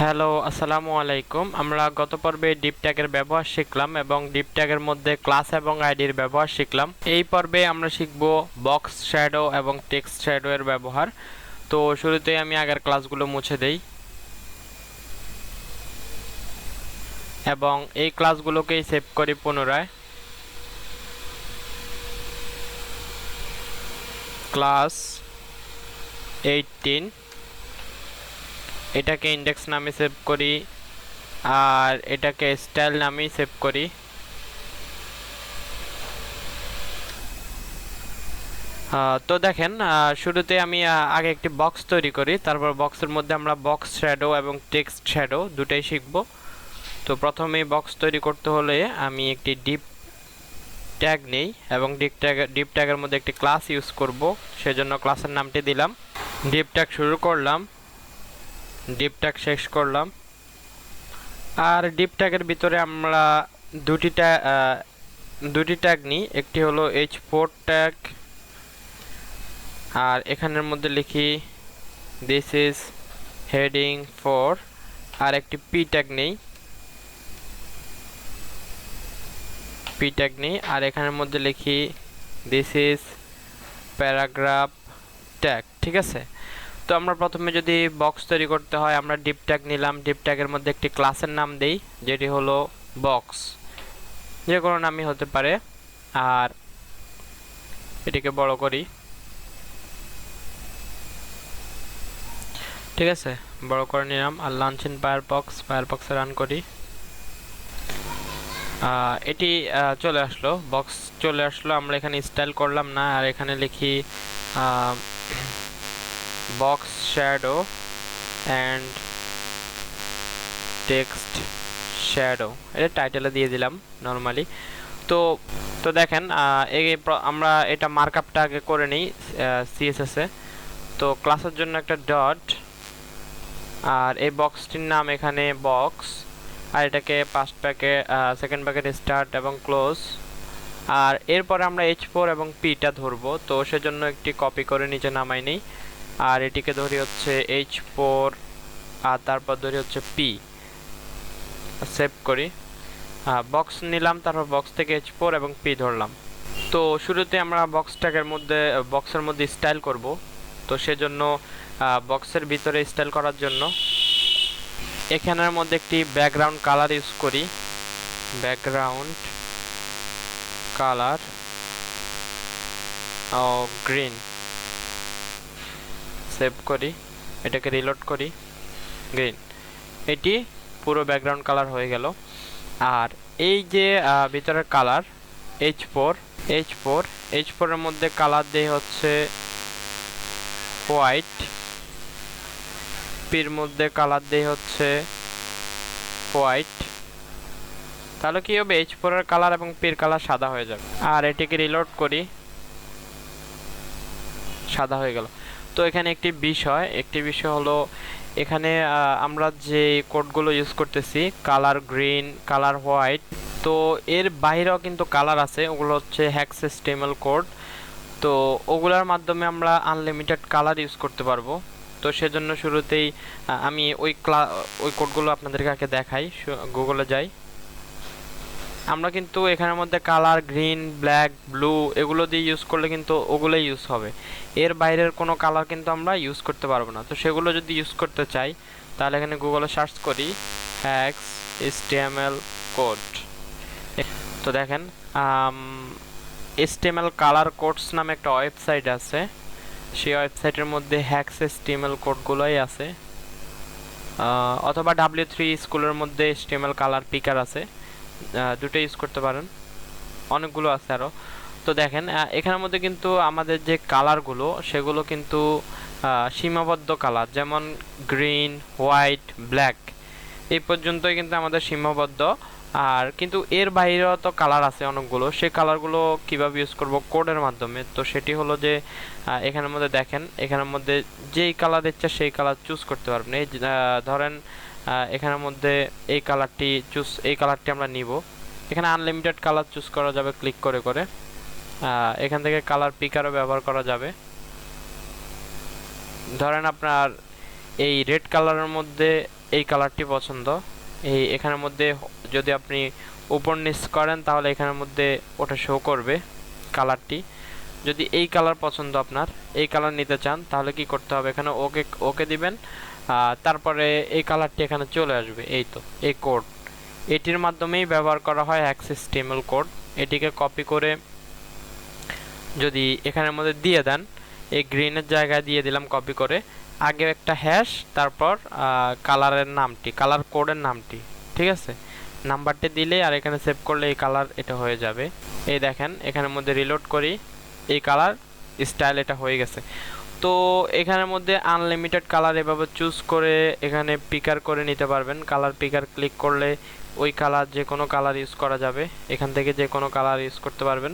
Hello, আসসালামু আলাইকুম। আমরা গত পর্বে ডিপ ট্যাগের ব্যবহার শিখলাম এবং ডিপ ট্যাগের মধ্যে ক্লাস এবং আইডির ব্যবহার শিখলাম। এই পর্বে আমরা শিখব বক্স শ্যাডো এবং টেক্সট শ্যাডো এর ব্যবহার। তো শুরুতেই আমি আগের ক্লাসগুলো মুছে দেই। এবং এই ক্লাসগুলোকেই সেভ করি পুনরায়। ক্লাস এইটিন এটাকে ইন্ডেক্স নামে সেভ করি, আর এটাকে স্টাইল নামেই সেভ করি। তো দেখেন শুরুতে আমি আগে একটি বক্স তৈরি করি, তারপর বক্সের মধ্যে আমরা বক্স শ্যাডো এবং টেক্সট শ্যাডো দুটাই শিখব। তো প্রথমে বক্স তৈরি করতে হলে আমি একটি ডিপ ট্যাগ নেই, এবং ডিপ ট্যাগ ডিপ ট্যাগের মধ্যে একটি ক্লাস ইউজ করব, সেজন্য ক্লাসের নামটি দিলাম। ডিপ ট্যাগ শুরু করলাম। ডিপ ট্যাগ শেষ করলাম। আর ডিপ ট্যাগের ভিতরে আমরা দুটি দুটি ট্যাগ নিই। একটি হলো এইচ ফোর ট্যাগ আর এখানের মধ্যে লিখি দিস ইজ হেডিং ফর আর একটি পি ট্যাগ নেই। পি ট্যাগ নেই, আর এখানের মধ্যে লিখি দিস ইজ প্যারাগ্রাফ ট্যাগ ঠিক আছে? তো আমরা প্রথমে যদি বক্স তৈরি করতে হয়, আমরা ডিপ ট্যাগ নিলাম। ডিপ ট্যাগের মধ্যে একটি ক্লাসের নাম দেই, যেটি হলো বক্স যে কোনো নামই হতে পারে। আর এটিকে বড় করি। ঠিক আছে? বড় করে নিলাম আর লাঞ্চ ইন ফায়ারপক্স ফায়ারপক্সে রান করি। এটি চলে আসলো। বক্স চলে আসলো। আমরা এখানে স্টাইল করলাম না। আর এখানে লিখি box shadow and text shadow. এটা টাইটেলে দিয়ে দিলাম নর্মালি তো তো দেখেন এই আমরা এটা মার্কআপটা আগে করে নিই এ। তো ক্লাসের জন্য একটা ডট আর এই বক্সটির নাম এখানে বক্স আর এটাকে ফার্স্ট প্যাকে সেকেন্ড প্যাকেট স্টার্ট এবং ক্লোজ আর এরপরে আমরা এইচ ফোর এবং পিটা ধরবো, তো সেজন্য একটি কপি করে নিচে নামাই নিই। আর এটিকে ধরি হচ্ছে এইচ ফোর আর তারপর ধরি হচ্ছে পি সেভ করি। বক্স নিলাম, তারপর বক্স থেকে এইচ ফোর এবং পি ধরলাম। তো শুরুতে আমরা বক্সটাকের মধ্যে বক্সের মধ্যে স্টাইল করব। তো সেজন্য বক্সের ভিতরে স্টাইল করার জন্য এখানের মধ্যে একটি ব্যাকগ্রাউন্ড কালার ইউজ করি। ব্যাকগ্রাউন্ড কালার ও গ্রিন সেভ করি, এটাকে রিলোড করি গ্রিন এটি পুরো ব্যাকগ্রাউন্ড কালার হয়ে গেল। আর এই যে ভিতরের colour H four H four H ফোরের মধ্যে কালার দেয় হচ্ছে হোয়াইট পির মধ্যে কালার দেয় হচ্ছে হোয়াইট তাহলে কি হবে? এইচ ফোরের কালার এবং পির কালার সাদা হয়ে যাবে। আর এটিকে রিলোড করি, সাদা হয়ে গেল। তো এখানে একটি বিষয় একটি বিষয় হলো এখানে আমরা যে কোডগুলো ইউজ করতেছি কালার গ্রিন কালার হোয়াইট তো এর বাইরেও কিন্তু কালার আছে, ওগুলো হচ্ছে হ্যাক্স সিস্টেমাল কোড তো ওগুলোর মাধ্যমে আমরা আনলিমিটেড কালার ইউজ করতে পারব। তো সেজন্য শুরুতেই আমি ওই ক্লা ওই কোডগুলো আপনাদেরকে আগে দেখাই গুগলে যাই। আমরা কিন্তু এখানের মধ্যে কালার গ্রিন ব্ল্যাক ব্লু এগুলো দিয়ে ইউজ করলে কিন্তু ওগুলোই ইউজ হবে। এর বাইরের কোনো কালার কিন্তু আমরা ইউজ করতে পারব না। তো সেগুলো যদি ইউজ করতে চাই, তাহলে এখানে গুগলে সার্চ করি হ্যাক্স এসটিএমএল কোড তো দেখেন এসটিএমএল কালার কোডস নামে একটা ওয়েবসাইট আছে। সেই ওয়েবসাইটের মধ্যে হ্যাক্স এসটিএমএল কোডগুলোই আছে। অথবা ডাব্লিউ থ্রি স্কুলের মধ্যে এসটিএমএল কালার পিকার আছে। দুটো ইউজ করতে পারেন। অনেকগুলো আছে আরও তো দেখেন এখানের মধ্যে কিন্তু আমাদের যে কালারগুলো সেগুলো কিন্তু সীমাবদ্ধ কালার যেমন গ্রিন হোয়াইট ব্ল্যাক এই পর্যন্তই কিন্তু আমাদের সীমাবদ্ধ। আর কিন্তু এর বাইরেও তো কালার আছে অনেকগুলো। সেই কালারগুলো কীভাবে ইউজ করব কোডের মাধ্যমে? তো সেটি হলো যে এখানের মধ্যে দেখেন, এখানের মধ্যে যেই কালার ইচ্ছা সেই কালার চুজ করতে পারবেন। এই ধরেন এখানের মধ্যে এই কালারটি চুজ, এই কালারটি আমরা নিব। এখানে আনলিমিটেড কালার চুজ করা যাবে ক্লিক করে করে। এখান থেকে কালার পিকারও ব্যবহার করা যাবে। ধরেন আপনার এই রেড কালারের মধ্যে এই কালারটি পছন্দ। এই এখানের মধ্যে যদি আপনি উপর নিচ করেন, তাহলে এখানের মধ্যে ওটা শো করবে কালারটি যদি এই কালার পছন্দ আপনার, এই কালার নিতে চান, তাহলে কি করতে হবে? এখানে ওকে ওকে দিবেন। তারপরে এই কালারটি এখানে চলে আসবে, এই তো, এই কোড এটির মাধ্যমেই ব্যবহার করা হয় অ্যাক্সেস টিমেল কোড এটিকে কপি করে যদি এখানের মধ্যে দিয়ে দেন, এই গ্রিনের জায়গায় দিয়ে দিলাম কপি করে। আগে একটা হ্যাশ তারপর কালারের নামটি কালার কোডের নামটি, ঠিক আছে? নাম্বারটি দিলে আর এখানে সেভ করলে এই কালার এটা হয়ে যাবে। এই দেখেন, এখানের মধ্যে রিলোড করি, এই কালার স্টাইল এটা হয়ে গেছে। তো এখানের মধ্যে আনলিমিটেড কালার এভাবে চুজ করে এখানে পিকার করে নিতে পারবেন। কালার পিকার ক্লিক করলে ওই কালার যে কোনো কালার ইউজ করা যাবে। এখান থেকে যে কোনো কালার ইউজ করতে পারবেন।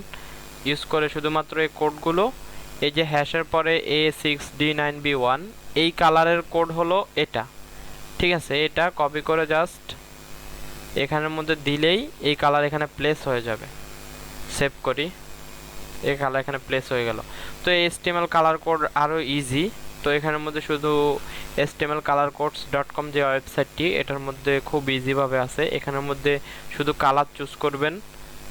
ইউজ করে শুধুমাত্র এই কোডগুলো এই যে হ্যাশের পরে A six D nine B one এই কালারের কোড হলো এটা। ঠিক আছে, এটা কপি করে জাস্ট এখানের মধ্যে দিলেই এই কালার এখানে প্লেস হয়ে যাবে। সেভ করি। এই কালার এখানে প্লেস হয়ে গেল। তো এই এসটিএমএল কালার কোড আরও ইজি তো এখানের মধ্যে শুধু HTML colour codes dot com যে ওয়েবসাইটটি এটার মধ্যে খুব ইজিভাবে আছে। এখানের মধ্যে শুধু কালার চুজ করবেন।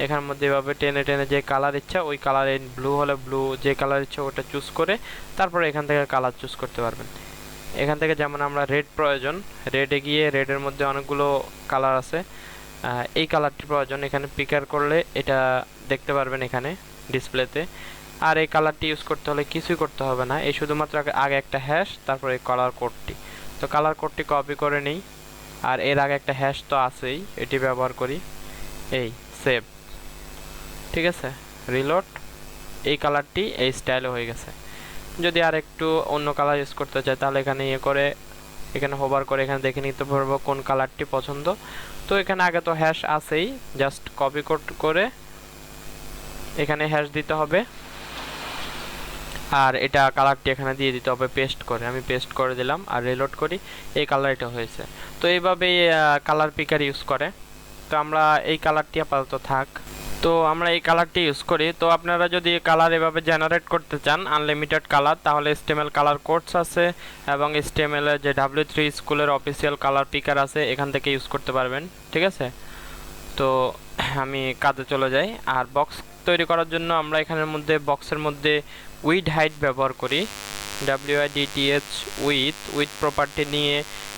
এখানের মধ্যে এভাবে টেনে টেনে যে কালার ইচ্ছা, ওই কালারে ব্লু হলে ব্লু যে কালার ইচ্ছা ওটা চুজ করে তারপরে এখান থেকে কালার চুজ করতে পারবেন। এখান থেকে যেমন আমরা রেড প্রয়োজন রেডে গিয়ে রেডের মধ্যে অনেকগুলো কালার আছে। এই কালারটি প্রয়োজন। এখানে পিকার করলে এটা দেখতে পারবেন এখানে। ডিসপ্লেতে আর এই কালারটি ইউজ করতে হলে কিছুই করতে হবে না। এই শুধুমাত্র আগে একটা হ্যাশ তারপর এই কালার কোডটি তো কালার কোডটি কপি করে নিই। আর এর আগে একটা হ্যাশ তো আছেই, এটি ব্যবহার করি। এই সেভ ঠিক আছে? রিলোড এই কালারটি এই স্টাইলে হয়ে গেছে। যদি আর একটু অন্য কালার ইউজ করতে চাই, তাহলে এখানে ইয়ে করে, এখানে হোভার করে এখানে দেখে নিতে পারব কোন কালারটি পছন্দ। তো এখানে আগে তো হ্যাশ আছেই জাস্ট কপি করে এখানে হ্যাশ দিতে হবে। আর এটা কালারটি এখানে দিয়ে দিতে হবে পেস্ট করে। আমি পেস্ট করে দিলাম আর রিলোড করি, এই কালার এটা হয়েছে। তো এইভাবেই কালার পিকার ইউজ করে। তো আমরা এই কালারটি আপাতত থাক। তো আমরা এই কালারটি ইউজ করি। তো আপনারা যদি কালার এভাবে জেনারেট করতে চান আনলিমিটেড কালার তাহলে স্টেমেল কালার কোডস আছে এবং স্টেমেলের যে ডাব্লিউ থ্রি স্কুলের অফিসিয়াল কালার পিকার আছে, এখান থেকে ইউজ করতে পারবেন। ঠিক আছে? তো আমি কাজে চলে যাই। আর বক্স তৈরি করার জন্য আমরা এখানের মধ্যে বক্সের মধ্যে উইড হাইট ব্যবহার করি। W I DTH width width property নিয়ে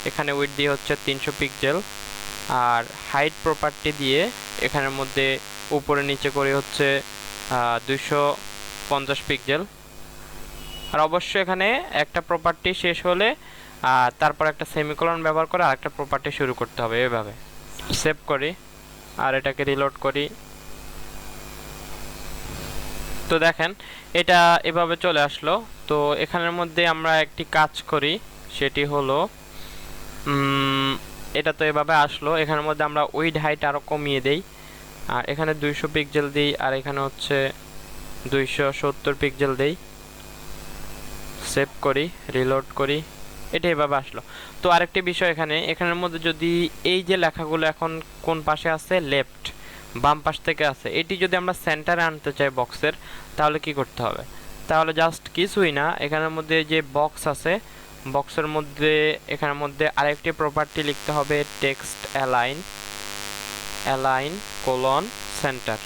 এখানে উইথ দিয়ে হচ্ছে তিনশো পিকজেল আর হাইট প্রপার্টি দিয়ে এখানের মধ্যে উপরে নিচে করে হচ্ছে দুইশো পঞ্চাশ পিকজেল আর অবশ্যই এখানে একটা প্রপার্টি শেষ হলে তারপর একটা সেমিকলন ব্যবহার করে আরেকটা প্রপার্টি শুরু করতে হবে এভাবে। সেভ করি। আর এটাকে রিলোড করি। তো দেখেন, এটা এভাবে চলে আসলো। তো এখানের মধ্যে আমরা একটি কাজ করি, সেটি হলো এটা তো এভাবে আসলো। এখানের মধ্যে আমরা উইড হাইট আরও কমিয়ে দেই। আর এখানে দুইশো পিকজেল দিই, আর এখানে হচ্ছে দুইশো সত্তর পিকজেল দেই। সেভ করি রিলোড করি। এটা এভাবে আসলো। তো আরেকটি বিষয় এখানে, এখানের মধ্যে যদি এই যে লেখাগুলো এখন কোন পাশে আছে? লেফট বাম পাশ থেকে আছে। এটি যদি আমরা সেন্টারে আনতে চাই বক্সের তাহলে কি করতে হবে? তাহলে জাস্ট কিছুই না, এখানের মধ্যে যে বক্স আছে বক্সের মধ্যে, এখানের মধ্যে আরেকটি প্রপার্টি লিখতে হবে text align align colon centre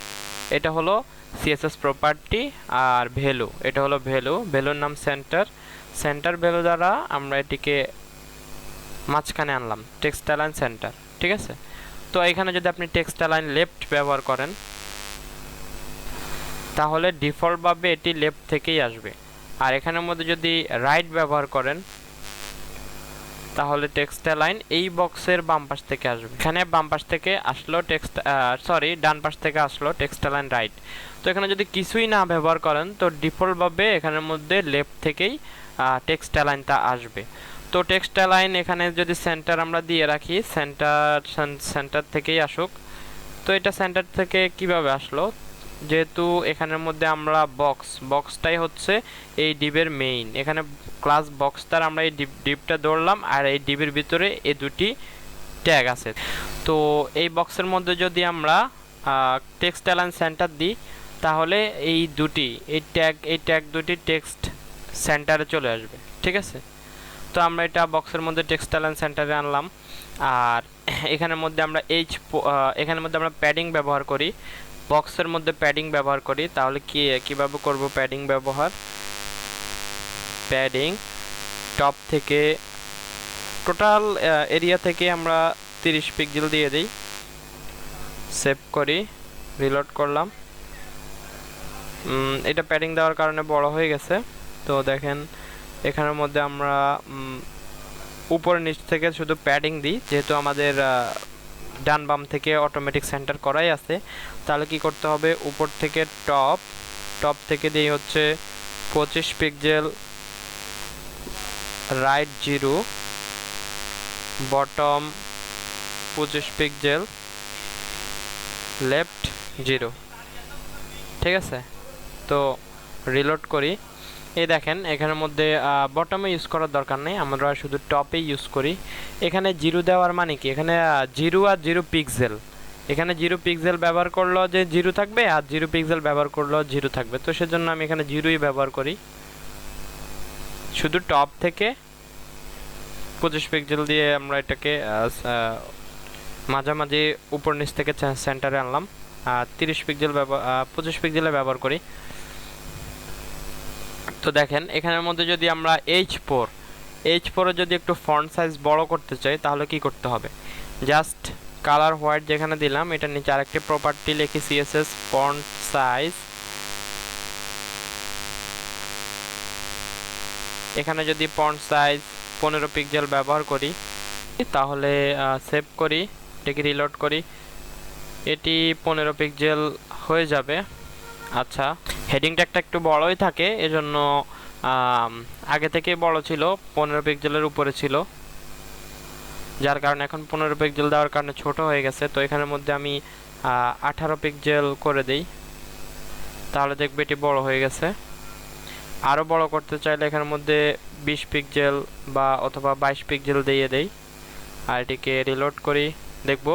এটা হলো সিএসএস প্রপার্টি আর ভ্যালু এটা হলো ভ্যালু ভ্যালুর নাম সেন্টার সেন্টার ভ্যালু দ্বারা আমরা এটিকে মাঝখানে আনলাম টেক্সট অ্যালাইন সেন্টার ঠিক আছে? তো এখানে যদি আপনি টেক্সট অ্যালাইন লেফট ব্যবহার করেন, তাহলে ডিফল্টভাবে এটি লেফট থেকেই আসবে। আর এখানের মধ্যে যদি রাইট ব্যবহার করেন, তাহলে টেক্সট লাইন এই বক্সের বাম পাশ থেকে আসবে। এখানে বাম পাশ থেকে আসলো টেক্সট সরি ডান পাশ থেকে আসলো টেক্সট লাইন রাইট তো এখানে যদি কিছুই না ব্যবহার করেন, তো ডিফল্টভাবে এখানের মধ্যে লেফট থেকেই টেক্সট লাইনটা আসবে। তো টেক্সট লাইন এখানে যদি সেন্টার আমরা দিয়ে রাখি সেন্টার সেন্টার থেকেই আসুক। তো এটা সেন্টার থেকে কীভাবে আসলো? যেহেতু এখানের মধ্যে আমরা বক্স বক্সটাই হচ্ছে এই ডিবের মেইন এখানে ক্লাস বক্সটার আমরা এই ডিপ ডিপটা ধরলাম আর এই ডিবের ভিতরে এই দুটি ট্যাগ আছে। তো এই বক্সের মধ্যে যদি আমরা টেক্সট অ্যালাইন সেন্টার দিই, তাহলে এই দুটি, এই ট্যাগ এই ট্যাগ দুটি টেক্সট সেন্টারে চলে আসবে, ঠিক আছে? তো আমরা এটা বক্সের মধ্যে টেক্সটাইল অ্যান্ড সেন্টারে আনলাম। আর এখানের মধ্যে আমরা এইচ এখানের মধ্যে আমরা প্যাডিং ব্যবহার করি। বক্সের মধ্যে প্যাডিং ব্যবহার করি। তাহলে কি, কীভাবে করব প্যাডিং ব্যবহার? প্যাডিং টপ থেকে টোটাল এরিয়া থেকে আমরা তিরিশ পিক্সেল দিয়ে দিই। সেভ করি রিলোড করলাম। এটা প্যাডিং দেওয়ার কারণে বড় হয়ে গেছে। তো দেখেন, এখানের মধ্যে আমরা উপর নিচ থেকে শুধু প্যাডিং দিই, যেহেতু আমাদের ডান বাম থেকে অটোমেটিক সেন্টার করাই আছে। তাহলে কি করতে হবে? উপর থেকে টপ টপ থেকে দিই হচ্ছে পঁচিশ পিক্সেল রাইট জিরো বটম পঁচিশ পিক্সেল লেফট জিরো ঠিক আছে? তো রিলোড করি। এই দেখেন, এখানের মধ্যে বটমে ইউজ করার দরকার নেই। আমরা শুধু টপে ইউজ করি। এখানে জিরো দেওয়ার মানে কি? এখানে জিরো আর জিরো পিক্সেল এখানে জিরো পিক্সেল ব্যবহার করল যে জিরো থাকবে আর জিরো পিক্সেল ব্যবহার করল জিরো থাকবে। তো সেজন্য আমি এখানে জিরোই ব্যবহার করি। শুধু টপ থেকে পঁচিশ পিক্সেল দিয়ে আমরা এটাকে মাঝামাঝি উপর নিচ থেকে সেন্টারে আনলাম। আর তিরিশ পিক্সেল ব্যবহার পঁচিশ পিক্সেলে ব্যবহার করি। তো দেখেন, এখানের মধ্যে যদি আমরা এইচ ফোর এইচ ফোরে যদি একটু ফন্ট সাইজ বড় করতে চাই, তাহলে কি করতে হবে? জাস্ট কালার হোয়াইট যেখানে দিলাম এটা নিচে আরেকটি প্রপার্টি লিখি সিএসএস ফন্ট সাইজ এখানে যদি ফন্ট সাইজ পনেরো পিক্সেল ব্যবহার করি, তাহলে সেভ করি, এটাকে রিলোড করি। এটি পনেরো পিক্সেল হয়ে যাবে। আচ্ছা। হেডিংটা একটা একটু বড়ই থাকে, এজন্য আগে থেকে বড় ছিল, পনেরো পিক্সেলের উপরে ছিল। যার কারণে এখন পনেরো পিক্সেল দেওয়ার কারণে ছোট হয়ে গেছে, তো এখানের মধ্যে আমি আঠারো পিক্সেল করে দিই। তাহলে দেখবে এটি বড় হয়ে গেছে। আরও বড় করতে চাইলে এখানের মধ্যে বিশ পিক্সেল বা অথবা বাইশ পিক্সেল দিয়ে দেই। আর এটিকে রিলোড করি, দেখব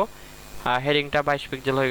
হেডিংটা বাইশ পিক্সেল হয়ে গেছে।